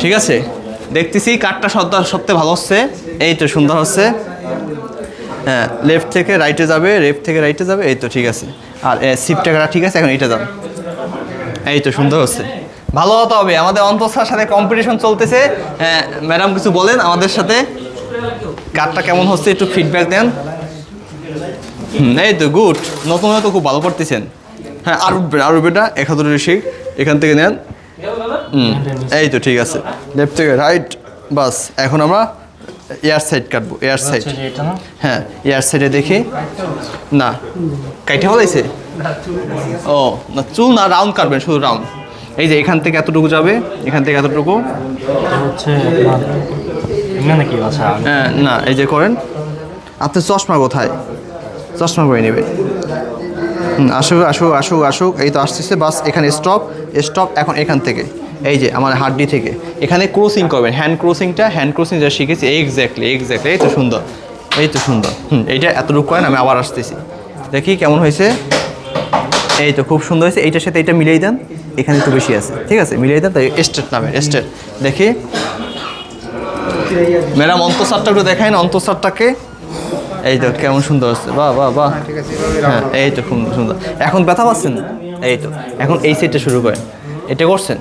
ঠিক আছে? দেখতেছি কাঠটা সব- সবথেকে ভালো হচ্ছে। এই তো সুন্দর হচ্ছে। হ্যাঁ লেফট থেকে রাইটে যাবে লেফট থেকে রাইটে যাবে এই তো ঠিক আছে। আর সিফট টাকাটা ঠিক আছে? এখন এটা যাবে এই তো সুন্দর হচ্ছে। ভালো হতে হবে। আমাদের অন্তঃসার সাথে কম্পিটিশন চলতেছে। হ্যাঁ ম্যাডাম কিছু বলেন আমাদের সাথে? কাঠটা কেমন হচ্ছে? একটু ফিডব্যাক দেন। হুম, এই তো গুড নতুন তো খুব ভালো করতেছেন। হ্যাঁ আর উঠবেন আর উঠবে না এক হাজার এখান থেকে নেন। এই তো ঠিক আছে। লেফট থেকে রাইট বাস। এখন আমরা এয়ার সাইড কাটবো এয়ার সাইড হ্যাঁ এয়ার সাইডে দেখি। না কাইটে বলাইছে ও না চুল না রাউন্ড কাটবেন শুধু রাউন্ড এই যে এখান থেকে এতটুকু যাবে এখান থেকে এতটুকু। হচ্ছে আচ্ছা হ্যাঁ না এই যে করেন। আপনি চশমা কোথায়? চশমা করে নেবে আসুক আসুক আসুক আসুক এই তো আসতেছে বাস এখানে স্টপ স্টপ এখন এখান থেকে। এই যে আমার হাড্ডি থেকে। এখানে ক্রসিং করবেন হ্যান্ড ক্রসিংটা হ্যান্ড ক্রসিং যা শিখেছি এক্স্যাক্টলি এক্স্যাক্টলি এই তো সুন্দর, এই তো সুন্দর। হুম, এইটা এতটুকু করেন, আমি আবার আসতেছি। দেখি কেমন হয়েছে। এই তো খুব সুন্দর হয়েছে, এইটার সাথে এইটা মিলিয়ে দেন, এখানে একটু বেশি আছে, ঠিক আছে? মিলিয়ে দেন, তাই স্টেট নামে স্টেট দেখি। ম্যাডাম, অন্তঃসারটা একটু দেখাইন, অন্তঃসারটাকে। এই তো কেমন সুন্দর হচ্ছে বাহ বাহ বাহ। হ্যাঁ এই তো খুব সুন্দর। এখন ব্যথা পাচ্ছেন? এই তো, এখন এই সেটটা শুরু করেন। এটা করছেন?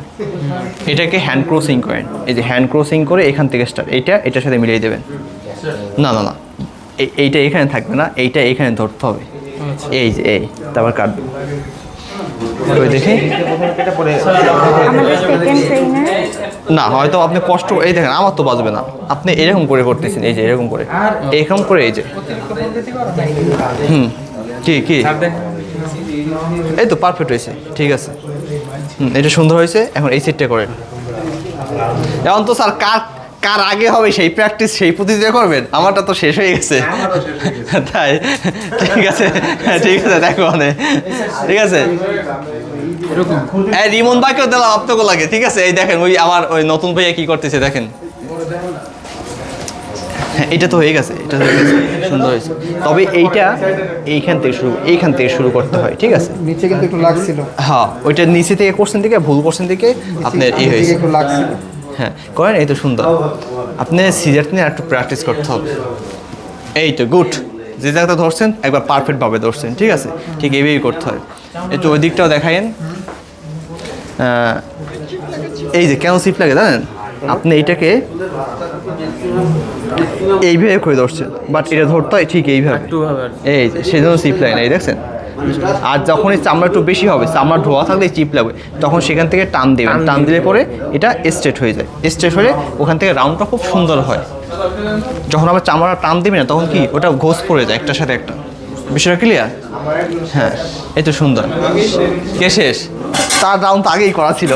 এটাকে হ্যান্ড ক্রসিং করেন। এই যে হ্যান্ড ক্রসিং করে এখান থেকে স্টার্ট এইটা, এটার সাথে মিলিয়ে দেবেন। না না না। এই- এইটা এখানে থাকবে না, এইটা এখানে ধরতে হবে। এই যে, এই, তারপর কাটবে দেখি। না, হয়তো আপনি কষ্ট, এই দেখেন, আমার তো বাজবে না। আপনি এরকম করে করতেছেন, এই যে এরকম করে। এরকম করে, এই যে। হুম, কি কি? এই তো পারফেক্ট হয়েছে, ঠিক আছে। এটা সুন্দর হয়েছে এখন এই সেটটা করেন। এখন তো স্যার কার কার আগে হবে সেই প্র্যাকটিস সেই প্রতিযোগিতা করবেন? আমারটা তো শেষ হয়ে গেছে। তাই ঠিক আছে ঠিক আছে দেখো মানে। ঠিক আছে। এই রিমন ভাইকেও দিলাম আপনাকেও লাগে ঠিক আছে? এই দেখেন ওই আমার ওই নতুন ভাইয়া কি করতেছে দেখেন। হ্যাঁ এটা তো হয়ে গেছে এটা হয়ে গেছে। সুন্দর হয়েছে। তবে এইটা এইখান থেকে শুরু এইখান থেকে শুরু করতে হয় ঠিক আছে? নিচে কিন্তু একটু লাগছিল। হ্যাঁ ওইটা নিচে থেকে করছেন থেকে ভুল করছেন থেকে আপনার এই হয়েছে। একটু লাগছিল। হ্যাঁ করেন এই তো সুন্দর। আপনি সিজার নিয়ে একটু প্র্যাকটিস করতে হবে। এই তো গুড। যে জায়গাটা ধরছেন একবার পারফেক্টভাবে ধরছেন ঠিক আছে? ঠিক এইভাবেই করতে হয়। একটু ওই দিকটাও দেখায়েন। এই যে কেন সিপ লাগে জানেন? আপনি এইটাকে এইভাবে করে ধরছেন। বাট এটা ধরতে হয় ঠিক এইভাবে। এই সেই জন্য সিপ লাগে না এই দেখছেন? আর যখন এই চামড়া একটু বেশি হবে চামড়া ধোয়া থাকলে চিপ লাগবে। তখন সেখান থেকে টান দেবেন। টান দিলে পরে এটা স্ট্রেট হয়ে যায়। স্ট্রেট হলে ওখান থেকে রাউন্ডটা খুব সুন্দর হয়। যখন আবার চামড়া টান দিবে না তখন কি? ওটা ঘোষ পড়ে যায় একটার সাথে একটা। বিষয়টা ক্লিয়ার হ্যাঁ এই তো সুন্দর। কে শেষ? তার রাউন্ড তো আগেই করা ছিল।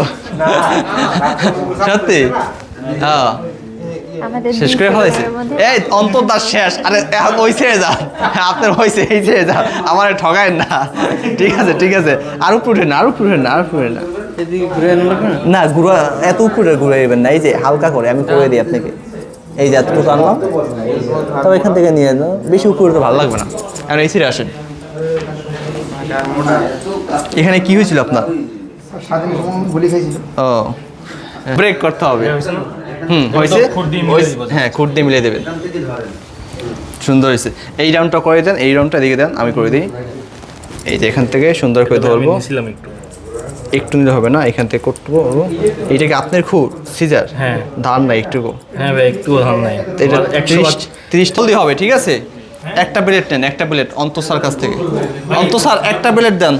সত্যি? হ্যাঁ। শেষ করে পরিবারের এই অন্তর্দার শেষ। আরে এখন ওই ছেড়ে যান আপনার হয়েছে এই ছেড়ে যান আমার ঠগায় না। ঠিক আছে ঠিক আছে। আর উপরে না আর উপরে না আর উপরে না। না গুঁড়া এত উপরে ঘুরে না। এই যে হালকা করে আমি করে দিই আপনাকে। এই যে এতটুকু আনলাম। তবে এখান থেকে নিয়ে যাও বেশি উপরে তো ভালো লাগবে না। আর এই ছেড়ে আসেন। এখানে কি হয়েছিল আপনার? ও। ব্রেক করতে হবে। হুম, হয়েছে। হ্যাঁ খুঁট দিয়ে মিলিয়ে দেবেন সুন্দর হয়েছে। এই রাউন্ডটা করে দেন, এই রাউন্ডটা দিকে দেন, আমি করে দিই। এই যে এখান থেকে সুন্দর করে ধরবো। একটু একটু নিতে হবে না এখান থেকে করতে পারব এইটা কি আপনার খুব সিজার? হ্যাঁ। ধান না একটুকু। হ্যাঁ ভাই একটু ধান নাই। এটা তিরিশ তিরিশ জলদি হবে ঠিক আছে? একটা প্লেট নেন একটা প্লেট অন্তঃসার কাছ থেকে। অন্তঃসার একটা প্লেট দেন।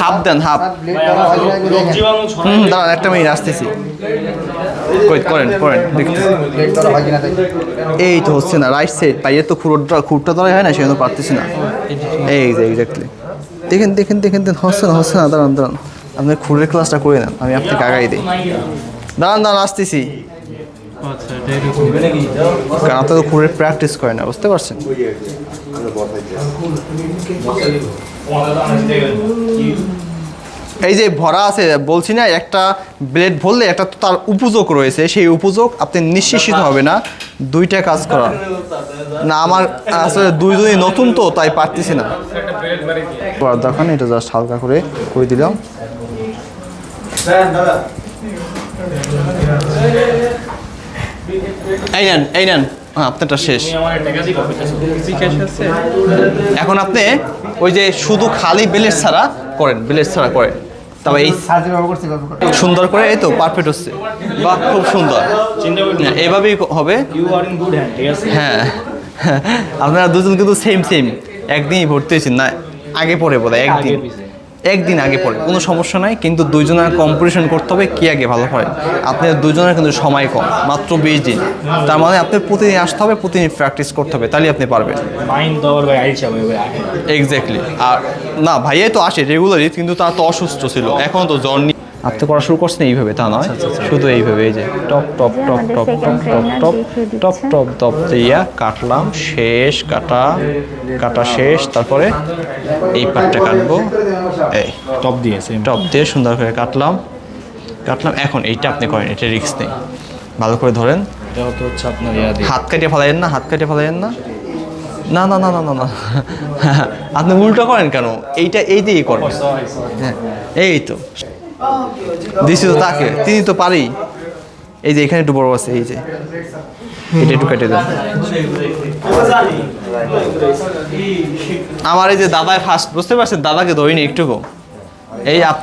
হাফ দেন হাফ। হুম দাঁড়ান একটা মিনিট আসতেছি। করেন করেন এই তো হচ্ছে না রাইট সাইড পাইয়ের তো খুঁড়টা খুঁড়টা ধরা হয় না সেজন্য পারতেছি না। এই যে এক্স্যাক্টলি দেখেন দেখেন দেখেন দেখেন হচ্ছে না হচ্ছে না দাঁড়ান দাঁড়ান। আপনি খুঁড়ের ক্লাসটা করে নেন আমি আপনাকে আগাই দিই। দাঁড়ান দাঁড়ান আসতেছি। আচ্ছা কারণ আপনার তো খুঁড়ের প্র্যাকটিস করে না বুঝতে পারছেন? এই যে ভরা আছে বলছি না একটা ব্লেড ভরলে একটা তো তার উপযোগ রয়েছে সেই উপযোগ আপনি নিশ্চিত হবে না। দুইটা কাজ করা। না আমার আসলে দুই দুই নতুন তো তাই পারতেছি না। দরকার এটা জাস্ট হালকা করে করে দিলাম। এই নেন এই নেন। হ্যাঁ আপনারটা শেষ। তুমি আমার টাকা দিবা কইতাছো এখন আপনি ওই যে শুধু খালি বেলেট ছাড়া করেন বেলেট ছাড়া করেন। তবে এই সুন্দর করে এই তো পারফেক্ট হচ্ছে। বাহ খুব সুন্দর। হ্যাঁ, এভাবেই হবে। হ্যাঁ। আপনারা দুজন কিন্তু সেম সেম একদিনই ভর্তি হয়েছেন না? আগে পরে বোধ হয় একদিন। একদিন আগে পড়ে। কোনো সমস্যা নাই কিন্তু দুইজনের কম্পিটিশন করতে হবে কে আগে ভালো হয়। আপনার দুজনের কিন্তু সময় কম মাত্র বিশ দিন। তার মানে আপনি প্রতিদিন আসতে হবে প্রতিদিন প্র্যাকটিস করতে হবে তাহলে আপনি পারবেন। এক্স্যাক্টলি আর না ভাইয়াই তো আসে রেগুলারই কিন্তু তার তো অসুস্থ ছিল এখন তো জ্বর নিয়ে আপনি করা শুরু করছেন এইভাবে তা নয়? শুধু এইভাবে এই যে top top top top top top top top top top দিয়া কাটলাম শেষ কাটা কাটা শেষ তারপরে এই পাটটা কাটবো। এই টপ দিয়েছে টপ দিয়ে সুন্দর করে কাটলাম। কাটলাম এখন এইটা আপনি করেন এটা রিস্ক নেই। ভালো করে ধরেন। এটা তো হচ্ছে আপনার ইয়া হাত কাটিয়ে ফেলাইয়েন না হাত কাটিয়ে ফেলাইয়েন না। না না না না না না। আপনি উল্টো করেন কেন? এইটা এই দিয়েই করেন। হ্যাঁ এই তো। দিছি তো তাকে তিনি তো পারেই। এই যে এখানে একটু বড় আছে, এই যে। এটা একটু কেটে দেন। আমার এই যে দাদায় ফার্স্ট বুঝতে পারছেন? দাদাকে ধরিনি, একটুকু। এই আপনি